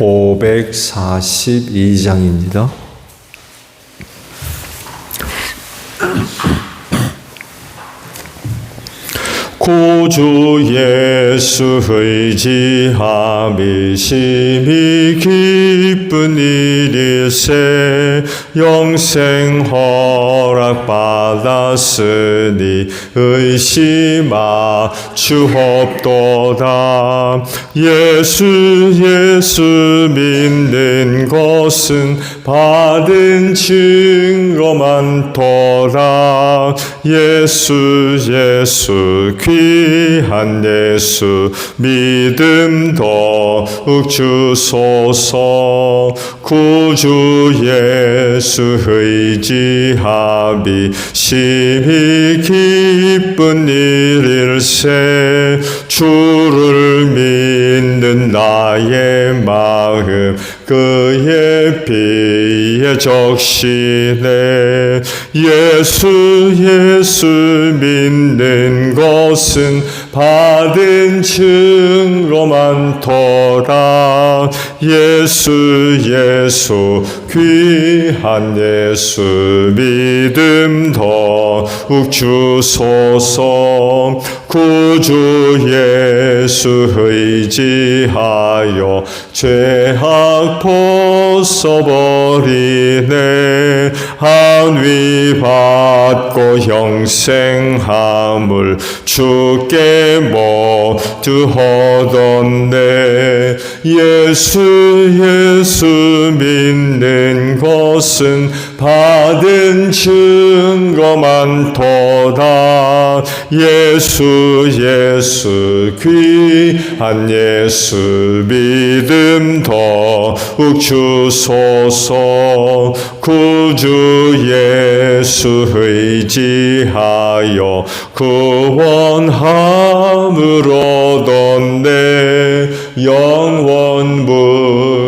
(542장입니다) 구주 예수 의 지함이 심히 기쁜 일일세 영생 허락 받았으니 의심아 주옵도다. 예수 예수 믿는 것은 받은 증거 많도다. 예수 예수 귀한 예수 믿음 더욱 주소서. 구주 예수 의지함이 심히 기쁜 일일세. 주를 믿는 나의 마음 그의 피에 적시네 예수 예수 믿는 것은 받은 증거 많도다 예수 예수 귀한 예수 믿음 더욱 주소서. 구주 예수 의지하여 죄악 벗어버리네. 한위 받고 영생함을 주께 모두 얻었네. 예수 예수 믿는 것은 받은 증거 많도다. 예수 예수 귀한 예수 믿음 더욱 주소서. 구주 예수 의지하여 구원함을 얻었네 영원 무궁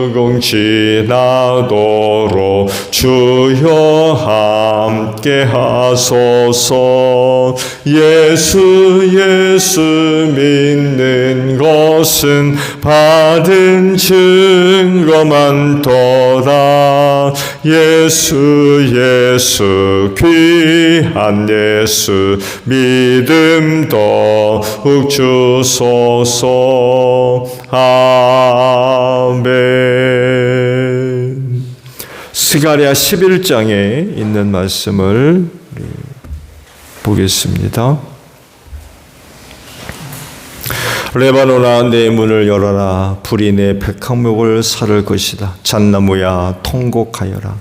지나도록 주여 함께 하소서. 예수 예수 믿는 것은 받은 증거 많도다 예수 예수 귀한 예수 믿음 더욱 주소서. 아멘 스가랴 11장에 있는 말씀을 보겠습니다. 레바노나 내 문을 열어라. 불이 내 백항목을 살을 것이다. 잣나무야 통곡하여라.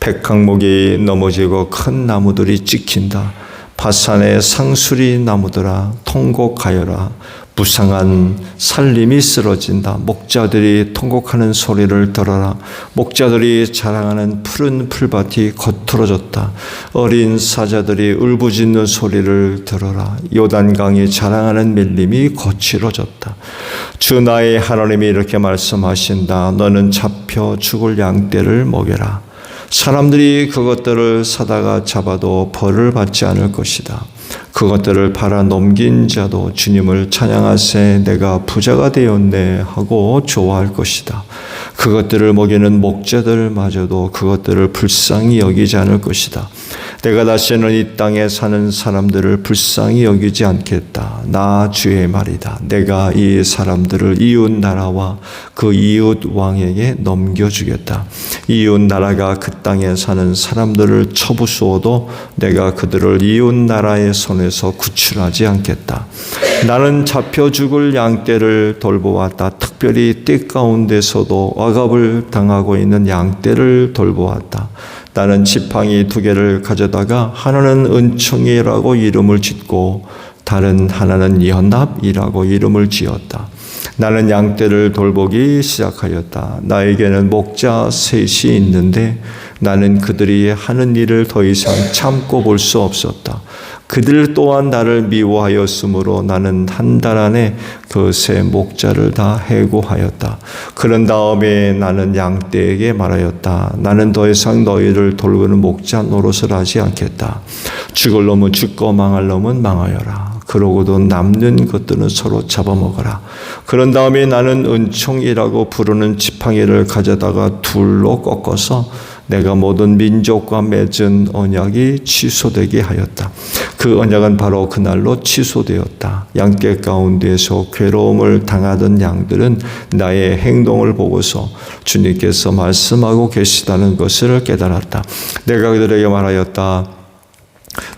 백항목이 넘어지고 큰 나무들이 찍힌다. 바산의 상수리 나무들아 통곡하여라 무상한 살림이 쓰러진다. 목자들이 통곡하는 소리를 들어라. 목자들이 자랑하는 푸른 풀밭이 거틀어졌다. 어린 사자들이 울부짖는 소리를 들어라. 요단강이 자랑하는 밀림이 거칠어졌다. 주 나의 하나님이 이렇게 말씀하신다. 너는 잡혀 죽을 양떼를 먹여라. 사람들이 그것들을 사다가 잡아도 벌을 받지 않을 것이다. 그것들을 팔아 넘긴 자도 주님을 찬양하세 내가 부자가 되었네 하고 좋아할 것이다. 그것들을 먹이는 목자들마저도 그것들을 불쌍히 여기지 않을 것이다. 내가 다시는 이 땅에 사는 사람들을 불쌍히 여기지 않겠다. 나 주의 말이다. 내가 이 사람들을 이웃 나라와 그 이웃 왕에게 넘겨주겠다. 이웃 나라가 그 땅에 사는 사람들을 쳐부수어도 내가 그들을 이웃 나라의 손에서 구출하지 않겠다. 나는 잡혀 죽을 양떼를 돌보았다. 특별히 띠 가운데서도 억압을 당하고 있는 양떼를 돌보았다. 나는 지팡이 두 개를 가져다가 하나는 은총이라고 이름을 짓고 다른 하나는 연합이라고 이름을 지었다. 나는 양떼를 돌보기 시작하였다. 나에게는 목자 셋이 있는데 나는 그들이 하는 일을 더 이상 참고 볼 수 없었다. 그들 또한 나를 미워하였으므로 나는 한 달 안에 그 세 목자를 다 해고하였다. 그런 다음에 나는 양떼에게 말하였다. 나는 더 이상 너희를 돌보는 목자 노릇을 하지 않겠다. 죽을 놈은 죽고 망할 놈은 망하여라. 그러고도 남는 것들은 서로 잡아먹어라. 그런 다음에 나는 은총이라고 부르는 지팡이를 가져다가 둘로 꺾어서 내가 모든 민족과 맺은 언약이 취소되게 하였다. 그 언약은 바로 그날로 취소되었다. 양떼 가운데서 괴로움을 당하던 양들은 나의 행동을 보고서 주님께서 말씀하고 계시다는 것을 깨달았다. 내가 그들에게 말하였다.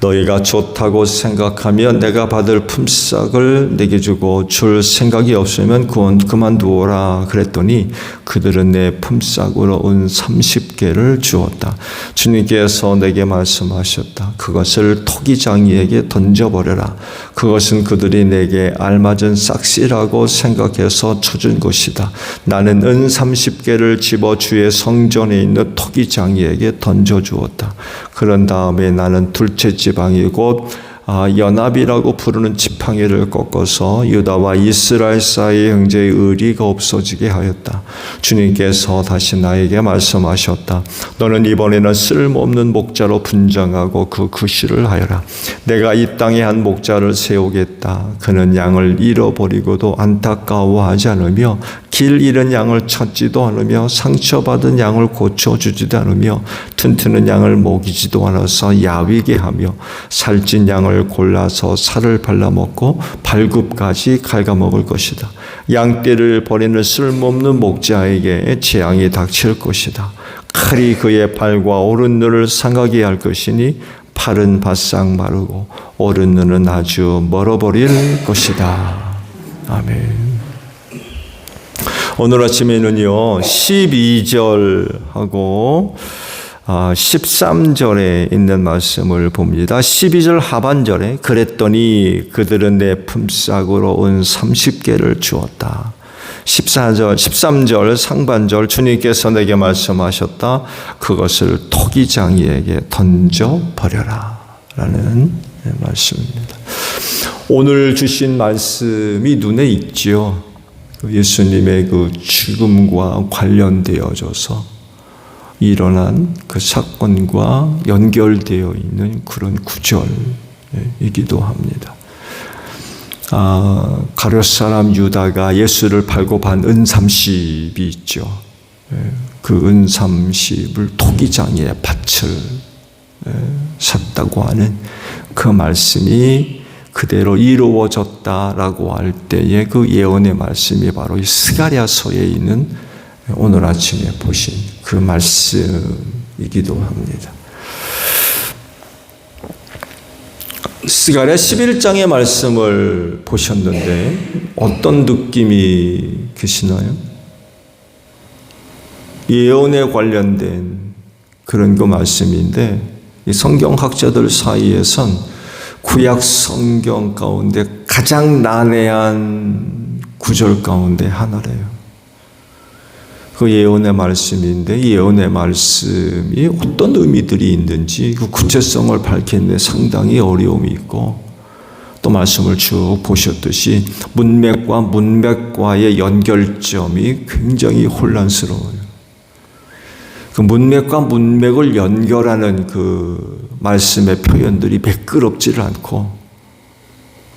너희가 좋다고 생각하면 내가 받을 품삯을 내게 주고 줄 생각이 없으면 그건 그만두어라 그랬더니 그들은 내 품삯으로 은 30개를 주었다. 주님께서 내게 말씀하셨다. 그것을 토기장이에게 던져버려라. 그것은 그들이 내게 알맞은 싹시라고 생각해서 쳐준 것이다. 나는 은 30개를 집어 주의 성전에 있는 토기장이에게 던져주었다. 그런 다음에 나는 둘째 지방이 곧 아, 연합이라고 부르는 지팡이를 꺾어서 유다와 이스라엘 사이의 형제의 의리가 없어지게 하였다. 주님께서 다시 나에게 말씀하셨다. 너는 이번에는 쓸모없는 목자로 분장하고 그 구실을 하여라. 내가 이 땅에 한 목자를 세우겠다. 그는 양을 잃어버리고도 안타까워하지 않으며 길 잃은 양을 찾지도 않으며 상처받은 양을 고쳐주지도 않으며 튼튼한 양을 먹이지도 않아서 야위게 하며 살찐 양을 골라서 살을 발라먹고 발굽까지 갉아먹을 것이다. 양떼를 버리는 쓸모없는 목자에게 재앙이 닥칠 것이다. 칼이 그의 발과 오른 눈을 상하게 할 것이니 팔은 바싹 마르고 오른 눈은 아주 멀어버릴 것이다. 아멘. 오늘 아침에는요, 12절하고 13절에 아, 있는 말씀을 봅니다. 12절 하반절에 그랬더니 그들은 내 품삯으로 은 30개를 주었다. 14절, 13절 상반절 주님께서 내게 말씀하셨다. 그것을 토기장이에게 던져 버려라. 라는 말씀입니다. 오늘 주신 말씀이 눈에 익지요. 예수님의 그 죽음과 관련되어져서 일어난 그 사건과 연결되어 있는 그런 구절이기도 합니다. 아, 가룟 사람 유다가 예수를 팔고 반 은삼십이 있죠. 예, 그 은삼십을 토기장에 밭을 예, 샀다고 하는 그 말씀이 그대로 이루어졌다라고 할 때의 그 예언의 말씀이 바로 이 스가랴서에 있는 오늘 아침에 보신 그 말씀이기도 합니다. 스가랴 11장의 말씀을 보셨는데 어떤 느낌이 계시나요? 예언에 관련된 그런 그 말씀인데 성경학자들 사이에선 구약 성경 가운데 가장 난해한 구절 가운데 하나래요. 그 예언의 말씀인데 예언의 말씀이 어떤 의미들이 있는지 그 구체성을 밝히는데 상당히 어려움이 있고 또 말씀을 쭉 보셨듯이 문맥과 문맥과의 연결점이 굉장히 혼란스러워요. 그 문맥과 문맥을 연결하는 그 말씀의 표현들이 매끄럽지를 않고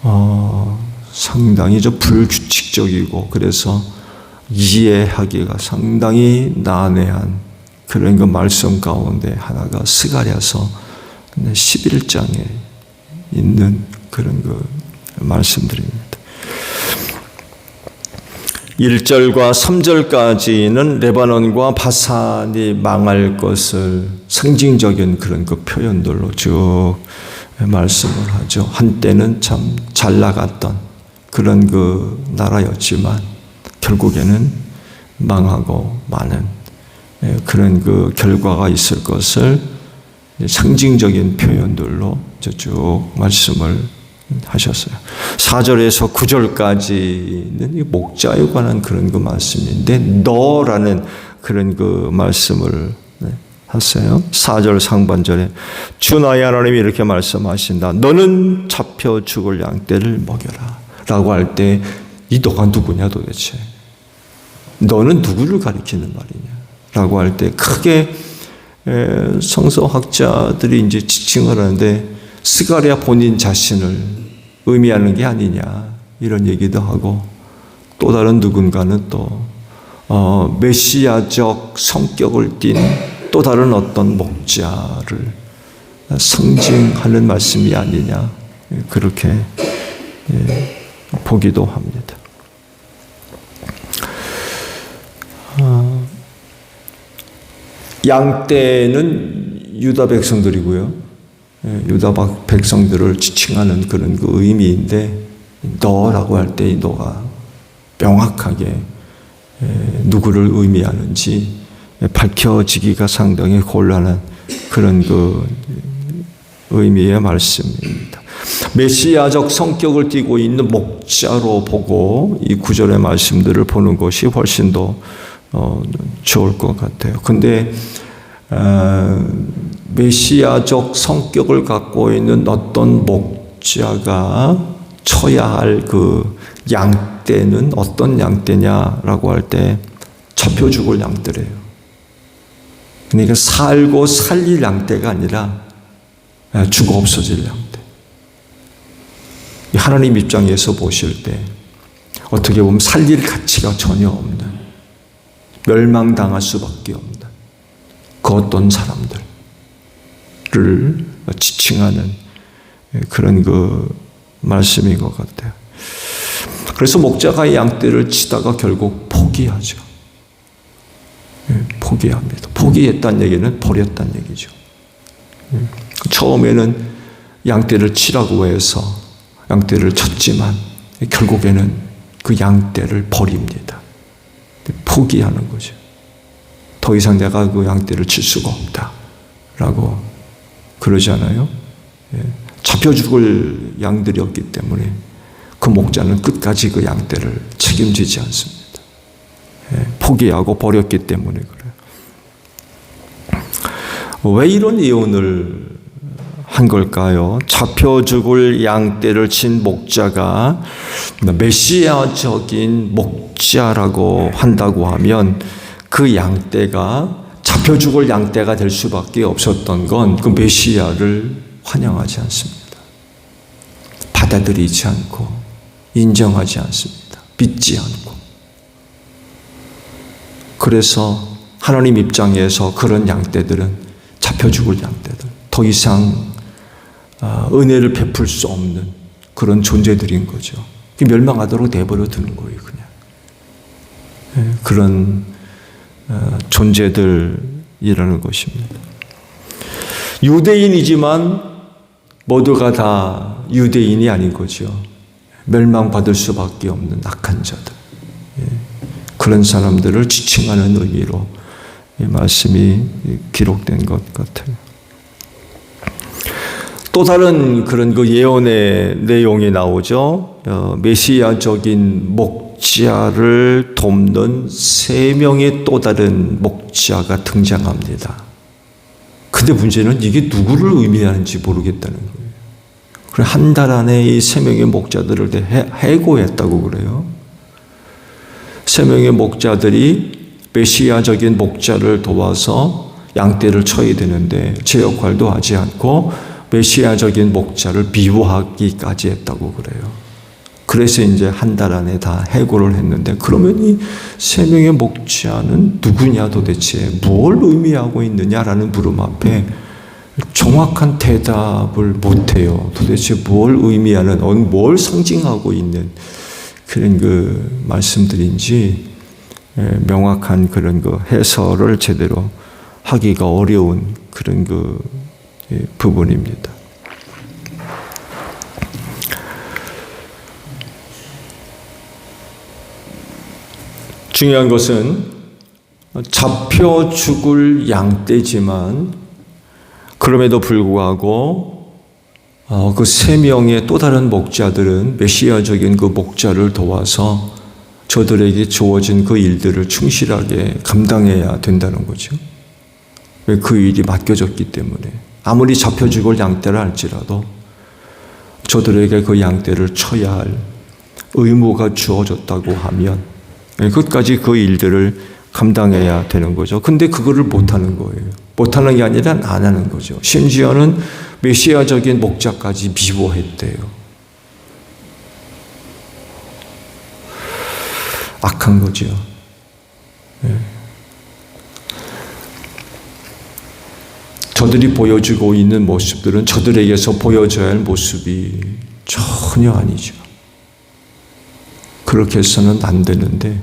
어, 상당히 좀 불규칙적이고 그래서 이해하기가 상당히 난해한 그런 그 말씀 가운데 하나가 스가랴서 11장에 있는 그런 그 말씀들입니다. 1절과 3절까지는 레바논과 바산이 망할 것을 상징적인 그런 그 표현들로 쭉 말씀을 하죠. 한때는 참 잘 나갔던 그런 그 나라였지만 결국에는 망하고 많은 그런 그 결과가 있을 것을 상징적인 표현들로 쭉 말씀을 하셨어요. 4절에서 9절까지는 목자에 관한 그런 그 말씀인데 너라는 그런 그 말씀을 했어요. 4절 상반절에 주 나의 하나님이 이렇게 말씀하신다. 너는 잡혀 죽을 양떼를 먹여라. 라고 할 때 이 너가 누구냐 도대체. 너는 누구를 가리키는 말이냐. 라고 할 때 크게 성서학자들이 이제 지칭을 하는데 스가랴 본인 자신을 의미하는 게 아니냐 이런 얘기도 하고 또 다른 누군가는 또 어, 메시아적 성격을 띤 또 다른 어떤 목자를 상징하는 말씀이 아니냐 그렇게 예, 보기도 합니다. 어, 양떼는 유다 백성들이고요. 예, 유다 백성들을 지칭하는 그런 그 의미인데 너라고 할때 너가 명확하게 예, 누구를 의미하는지 밝혀지기가 상당히 곤란한 그런 그 의미의 말씀입니다. 메시아적 성격을 띠고 있는 목자로 보고 이 구절의 말씀들을 보는 것이 훨씬 더 어, 좋을 것 같아요. 근데 어, 메시아적 성격을 갖고 있는 어떤 목자가 쳐야 할 그 양떼는 어떤 양떼냐라고 할 때 잡혀 죽을 양떼래요. 그러니까 살고 살릴 양떼가 아니라 죽어 없어질 양떼. 하나님 입장에서 보실 때 어떻게 보면 살릴 가치가 전혀 없는 멸망당할 수밖에 없는 그 어떤 사람들 를 지칭하는 그런 그 말씀인 것 같아요. 그래서 목자가 양떼를 치다가 결국 포기하죠. 예, 포기합니다. 포기했다는 얘기는 버렸다는 얘기죠. 예, 처음에는 양떼를 치라고 해서 양떼를 쳤지만 결국에는 그 양떼를 버립니다. 포기하는 거죠. 더 이상 내가 그 양떼를 칠 수가 없다. 라고 그러잖아요. 예. 잡혀 죽을 양들이었기 때문에 그 목자는 끝까지 그 양떼를 책임지지 않습니다. 예. 포기하고 버렸기 때문에 그래요. 왜 이런 예언을 한 걸까요? 잡혀 죽을 양떼를 친 목자가 메시아적인 목자라고 한다고 하면 그 양떼가 잡혀 죽을 양떼가 될 수밖에 없었던 건 그 메시아를 환영하지 않습니다. 받아들이지 않고 인정하지 않습니다. 믿지 않고. 그래서 하나님 입장에서 그런 양떼들은 잡혀 죽을 양떼들, 더 이상 아, 은혜를 베풀 수 없는 그런 존재들인 거죠. 멸망하도록 내버려 두는 거예요, 그냥. 예, 그런 어, 존재들이라는 것입니다. 유대인이지만 모두가 다 유대인이 아닌 거죠. 멸망받을 수밖에 없는 악한 자들. 예. 그런 사람들을 지칭하는 의미로 말씀이 기록된 것 같아요. 또 다른 그런 그 예언의 내용이 나오죠. 어, 메시아적인 목 목자를 돕는 세 명의 또 다른 목자가 등장합니다. 근데 문제는 이게 누구를 의미하는지 모르겠다는 거예요. 그래 한 달 안에 이 세 명의 목자들을 해고했다고 그래요. 세 명의 목자들이 메시아적인 목자를 도와서 양떼를 쳐야 되는데 제 역할도 하지 않고 메시아적인 목자를 미워하기까지 했다고 그래요. 그래서 이제 한 달 안에 다 해고를 했는데 그러면 이 세 명의 목자는 누구냐 도대체 뭘 의미하고 있느냐라는 물음 앞에 정확한 대답을 못해요. 도대체 뭘 의미하는, 어, 뭘 상징하고 있는 그런 그 말씀들인지 예, 명확한 그런 그 해설을 제대로 하기가 어려운 그런 그 예, 부분입니다. 중요한 것은 잡혀 죽을 양떼지만 그럼에도 불구하고 어, 그세 명의 또 다른 목자들은 메시아적인 그 목자를 도와서 저들에게 주어진 그 일들을 충실하게 감당해야 된다는 거죠. 왜 그 일이 맡겨졌기 때문에 아무리 잡혀 죽을 양떼를 할지라도 저들에게 그 양떼를 쳐야 할 의무가 주어졌다고 하면 끝까지 그 일들을 감당해야 되는 거죠. 근데 그거를 못하는 거예요. 못하는 게 아니라 안 하는 거죠. 심지어는 메시아적인 목자까지 미워했대요. 악한 거죠. 네. 저들이 보여주고 있는 모습들은 저들에게서 보여줘야 할 모습이 전혀 아니죠. 그렇게 해서는 안 되는데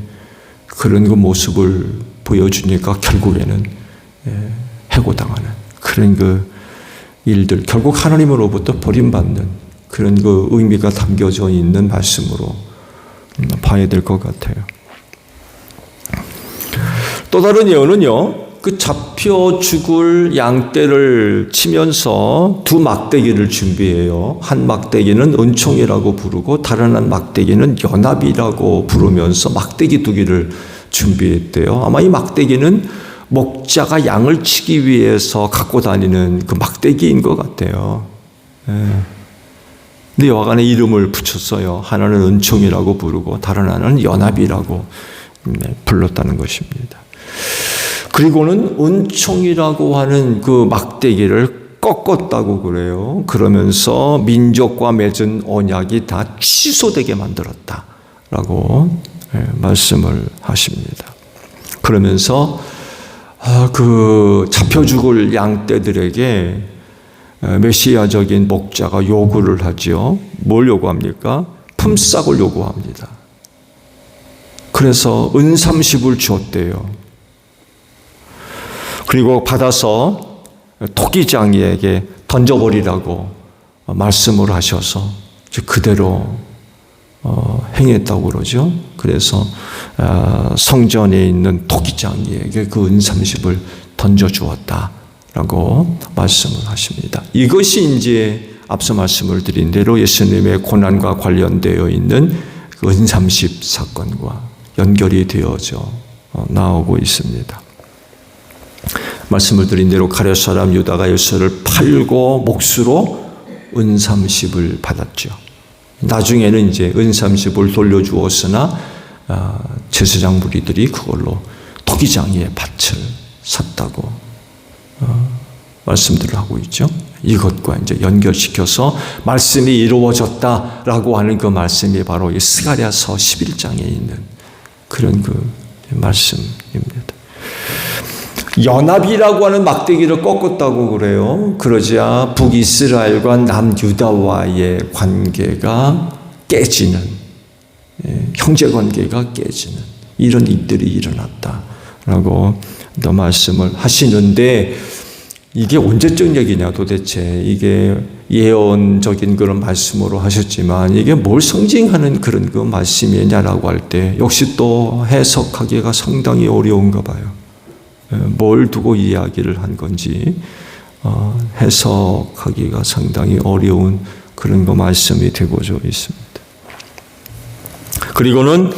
그런 그 모습을 보여주니까 결국에는 예, 해고당하는 그런 그 일들 결국 하나님으로부터 버림받는 그런 그 의미가 담겨져 있는 말씀으로 음, 봐야 될 것 같아요. 또 다른 예언은요. 그 잡혀 죽을 양떼를 치면서 두 막대기를 준비해요. 한 막대기는 은총이라고 부르고 다른 한 막대기는 연합이라고 부르면서 막대기 두 개를 준비했대요. 아마 이 막대기는 목자가 양을 치기 위해서 갖고 다니는 그 막대기인 것 같아요. 예. 근데 여하간에 이름을 붙였어요. 하나는 은총이라고 부르고 다른 하나는 연합이라고 네, 불렀다는 것입니다. 그리고는 은총이라고 하는 그 막대기를 꺾었다고 그래요. 그러면서 민족과 맺은 언약이 다 취소되게 만들었다 라고 예, 말씀을 하십니다. 그러면서 아, 그 잡혀 죽을 양떼들에게 어, 메시아적인 목자가 요구를 하지요. 뭘 요구합니까? 품삯을 요구합니다. 그래서 은 30을 주었대요. 그리고 받아서 토끼장이에게 던져버리라고 말씀을 하셔서 그대로 어, 행했다고 그러죠. 그래서 어, 성전에 있는 토끼장이에게 그 은삼십을 던져 주었다라고 말씀을 하십니다. 이것이 이제 앞서 말씀을 드린 대로 예수님의 고난과 관련되어 있는 그 은삼십 사건과 연결이 되어져 어, 나오고 있습니다. 말씀을 드린 대로 가룟 사람 유다가 예수를 팔고 몫으로 은삼십을 받았죠. 나중에는 이제 은삼십을 돌려주었으나 아, 제사장 무리들이 그걸로 토기장의 밭을 샀다고 어, 말씀들을 하고 있죠. 이것과 이제 연결시켜서 말씀이 이루어졌다라고 하는 그 말씀이 바로 이 스가랴서 11장에 있는 그런 그 말씀입니다. 연합이라고 하는 막대기를 꺾었다고 그래요. 그러자 북이스라엘과 남유다와의 관계가 깨지는, 예, 형제 관계가 깨지는 이런 일들이 일어났다라고 또 말씀을 하시는데 이게 언제적 얘기냐 도대체 이게 예언적인 그런 말씀으로 하셨지만 이게 뭘 상징하는 그런 그 말씀이냐라고 할 때 역시 또 해석하기가 상당히 어려운가 봐요. 뭘 두고 이야기를 한 건지 어, 해석하기가 상당히 어려운 그런 거 말씀이 되고져 있습니다. 그리고는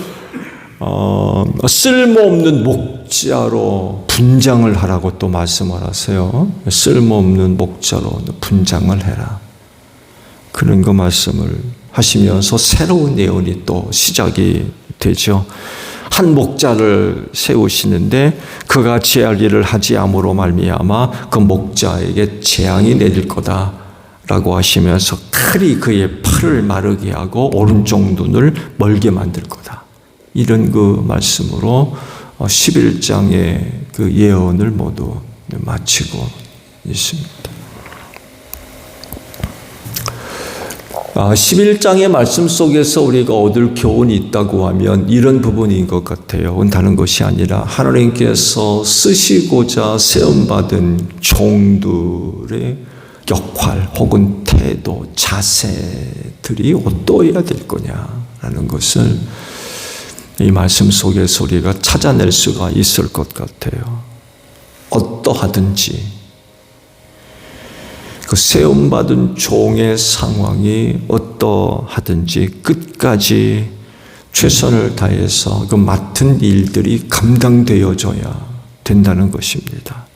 어, 쓸모없는 목자로 분장을 하라고 또 말씀을 하세요. 쓸모없는 목자로 분장을 해라. 그런 거 말씀을 하시면서 새로운 예언이 또 시작이 되죠. 한 목자를 세우시는데 그가 제할 일을 하지 않으로 말미암아 그 목자에게 재앙이 내릴 거다. 라고 하시면서 칼이 그의 팔을 마르게 하고 오른쪽 눈을 멀게 만들 거다. 이런 그 말씀으로 11장의 그 예언을 모두 마치고 있습니다. 11장의 말씀 속에서 우리가 얻을 교훈이 있다고 하면 이런 부분인 것 같아요. 다른 것이 아니라 하나님께서 쓰시고자 세움받은 종들의 역할 혹은 태도, 자세들이 어떠해야 될 거냐라는 것을 이 말씀 속에서 우리가 찾아낼 수가 있을 것 같아요. 어떠하든지 그 세움받은 종의 상황이 어떠하든지 끝까지 최선을 다해서 그 맡은 일들이 감당되어져야 된다는 것입니다.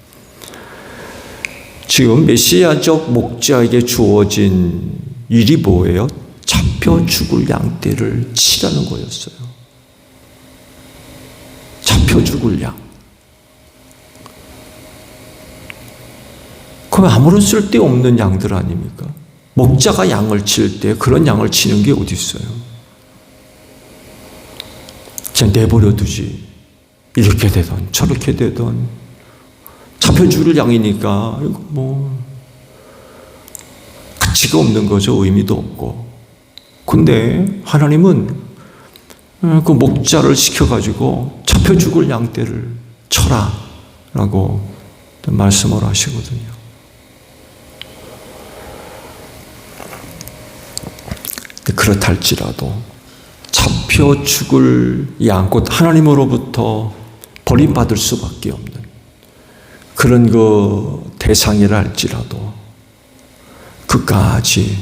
지금 메시아적 목자에게 주어진 일이 뭐예요? 잡혀 죽을 양떼를 치라는 거였어요. 잡혀 죽을 양. 그럼 아무런 쓸데없는 양들 아닙니까? 목자가 양을 칠 때 그런 양을 치는 게 어디 있어요? 그냥 내버려 두지. 이렇게 되던 저렇게 되던 잡혀 죽을 양이니까 뭐 가치가 없는 거죠. 의미도 없고. 근데 하나님은 그 목자를 시켜가지고 잡혀 죽을 양떼를 쳐라 라고 말씀을 하시거든요. 그렇다 할지라도 잡혀 죽을 양, 곧 하나님으로부터 버림받을 수밖에 없는 그런 그 대상이라 할지라도 그까지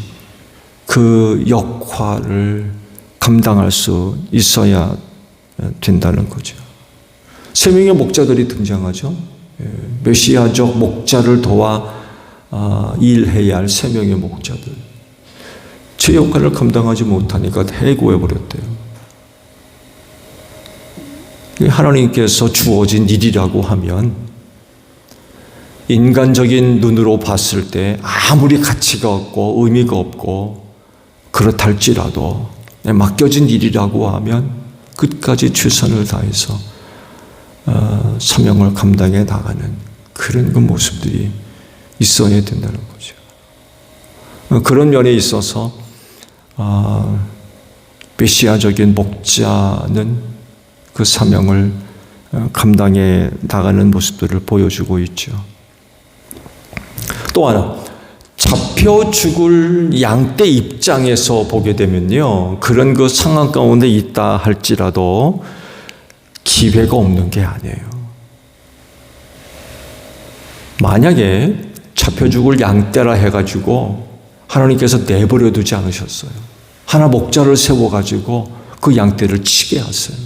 그 역할을 감당할 수 있어야 된다는 거죠. 세 명의 목자들이 등장하죠. 예, 메시아적 목자를 도와 아, 일해야 할 세 명의 목자들. 제 역할을 감당하지 못하니까 해고해 버렸대요. 하나님께서 주어진 일이라고 하면 인간적인 눈으로 봤을 때 아무리 가치가 없고 의미가 없고 그렇달지라도 맡겨진 일이라고 하면 끝까지 최선을 다해서 어, 사명을 감당해 나가는 그런 그 모습들이 있어야 된다는 거죠. 어, 그런 면에 있어서 어, 메시아적인 목자는 그 사명을 어, 감당해 나가는 모습들을 보여주고 있죠. 또 하나, 잡혀 죽을 양떼 입장에서 보게 되면요. 그런 그 상황 가운데 있다 할지라도 기회가 없는 게 아니에요. 만약에 잡혀 죽을 양떼라 해가지고 하나님께서 내버려 두지 않으셨어요. 하나 목자를 세워가지고 그 양떼를 치게 하세요.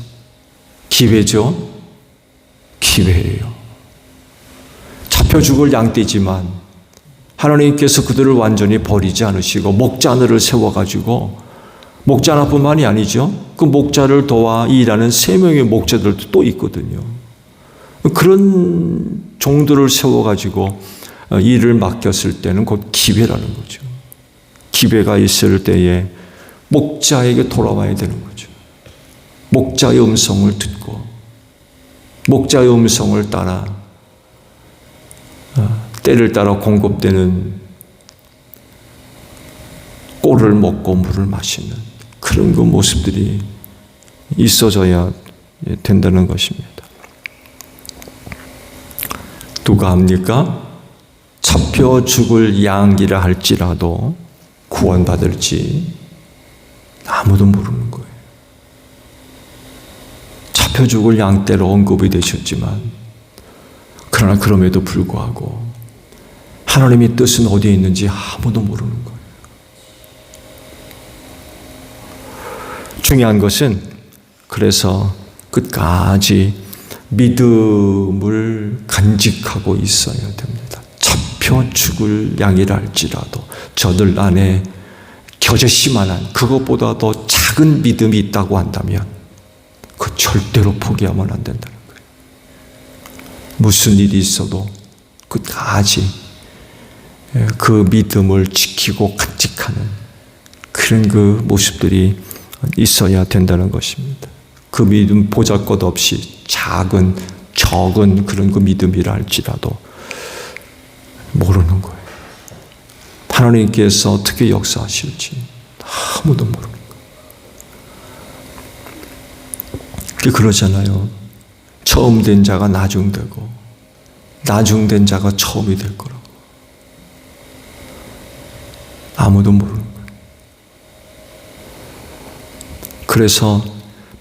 기회죠? 기회예요. 잡혀 죽을 양떼지만 하나님께서 그들을 완전히 버리지 않으시고 목자 하나를 세워가지고 목자 하나뿐만이 아니죠. 그 목자를 도와 일하는 세 명의 목자들도 또 있거든요. 그런 종들을 세워가지고 일을 맡겼을 때는 곧 기회라는 거죠. 기회가 있을 때에 목자에게 돌아와야 되는 거죠. 목자의 음성을 듣고 목자의 음성을 따라 어, 때를 따라 공급되는 꼴을 먹고 물을 마시는 그런 그 모습들이 있어져야 된다는 것입니다. 누가 합니까? 잡혀 죽을 양이라 할지라도 구원받을지 아무도 모르는 거예요. 잡혀 죽을 양떼로 언급이 되셨지만, 그러나 그럼에도 불구하고, 하나님의 뜻은 어디에 있는지 아무도 모르는 거예요. 중요한 것은, 그래서 끝까지 믿음을 간직하고 있어야 됩니다. 잡혀 죽을 양이라 할지라도 저들 안에 겨자씨만한 그것보다 더 작은 믿음이 있다고 한다면 그 절대로 포기하면 안 된다는 거예요. 무슨 일이 있어도 끝까지 예, 그 믿음을 지키고 간직하는 그런 그 모습들이 있어야 된다는 것입니다. 그 믿음 보잘것 없이 작은 적은 그런 그 믿음이라 할지라도 모르는 거예요. 하나님께서 어떻게 역사하실지 아무도 모르는 거예요. 그러잖아요. 처음 된 자가 나중되고 나중된 자가 처음이 될 거라고. 아무도 모르는 거예요. 그래서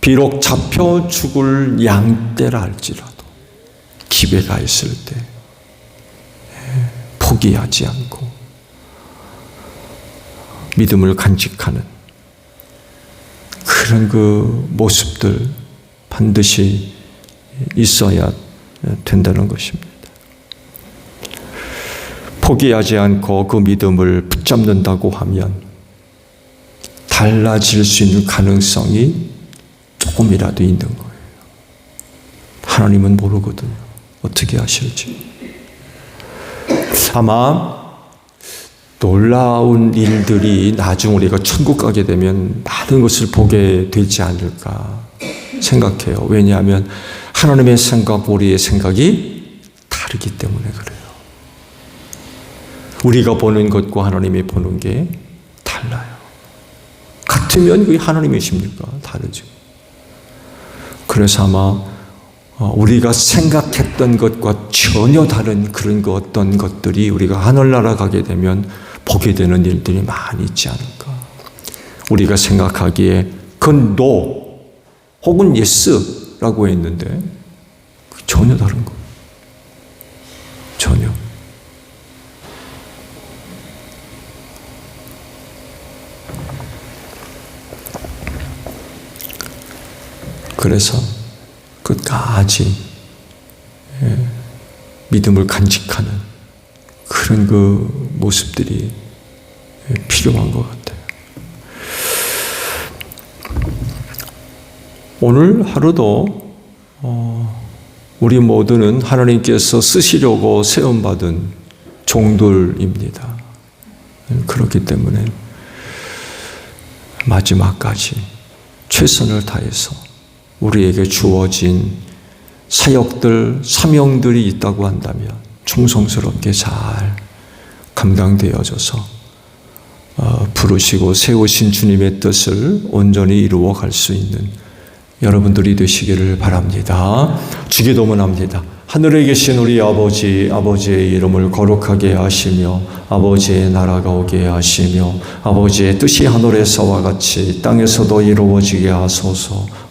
비록 잡혀 죽을 양떼라 할지라도 기회가 있을 때 예, 포기하지 않고 믿음을 간직하는 그런 그 모습들 반드시 있어야 된다는 것입니다. 포기하지 않고 그 믿음을 붙잡는다고 하면 달라질 수 있는 가능성이 조금이라도 있는 거예요. 하나님은 모르거든요. 어떻게 하실지. 아마 놀라운 일들이 나중 우리가 천국 가게 되면 많은 것을 보게 되지 않을까 생각해요. 왜냐하면 하나님의 생각, 우리의 생각이 다르기 때문에 그래요. 우리가 보는 것과 하나님이 보는 게 달라요. 같으면 그게 하나님이십니까? 다르죠. 그래서 아마 어, 우리가 생각했던 것과 전혀 다른 그런 그 어떤 것들이 우리가 하늘나라 가게 되면 보게 되는 일들이 많이 있지 않을까. 우리가 생각하기에 그건 no 혹은 yes라고 했는데 전혀 다른 거. 전혀. 그래서 끝까지 예, 믿음을 간직하는 그런 그 모습들이 예, 필요한 것 같아요. 오늘 하루도 어, 우리 모두는 하나님께서 쓰시려고 세움받은 종들입니다. 그렇기 때문에 마지막까지 최선을 다해서 우리에게 주어진 사역들, 사명들이 있다고 한다면 충성스럽게 잘 감당되어져서 어, 부르시고 세우신 주님의 뜻을 온전히 이루어 갈 수 있는 여러분들이 되시기를 바랍니다. 주기도문합니다. 하늘에 계신 우리 아버지, 아버지의 이름을 거룩하게 하시며, 아버지의 나라가 오게 하시며, 아버지의 뜻이 하늘에서와 같이 땅에서도 이루어지게 하소서.